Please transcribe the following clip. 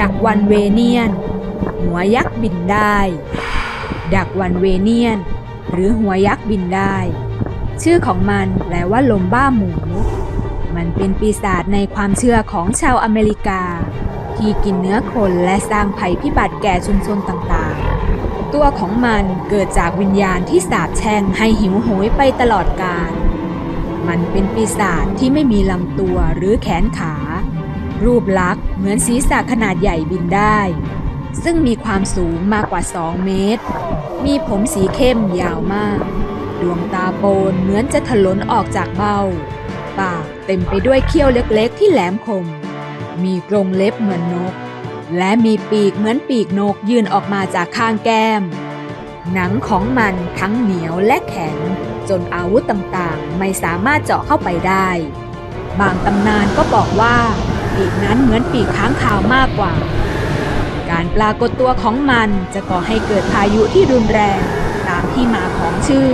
ดักวันเวเนียน หัวยักษ์บินได้ ดักวันเวเนียน หรือหัวยักษ์บินได้ ชื่อของมันแปลว่าลมบ้าหมู มันเป็นปีศาจในความเชื่อของชาวอเมริกา ที่กินเนื้อคนและสร้างภัยพิบัติแก่ชุมชนต่างๆ ตัวของมันเกิดจากวิญญาณที่สาบแช่งให้หิวโหยไปตลอดกาลมันเป็นปีศาจที่ไม่มีลำตัวหรือแขนขา รูปลักษณ์เหมือนศีรษะขนาดใหญ่บินได้ ซึ่งมีความสูงมากกว่า 2 เมตร มีผมสีเข้มยาวมาก ดวงตาโปนเหมือนจะถลนออกจากเบ้า ปากเต็มไปด้วยเขี้ยวเล็กๆ ที่แหลมคม มีกรงเล็บเหมือนนก และมีปีกเหมือนปีกนกยื่นออกมาจากข้างแก้ม หนังของมันทั้งเหนียวและแข็ง จนอาวุธต่างๆ ไม่สามารถเจาะเข้าไปได้ บางตำนานก็บอกว่า ปีกนั้นเหมือนปีกค้างคาวมากกว่า การปรากฏตัวของมันจะก่อให้เกิดพายุที่รุนแรงตามที่มาของชื่อ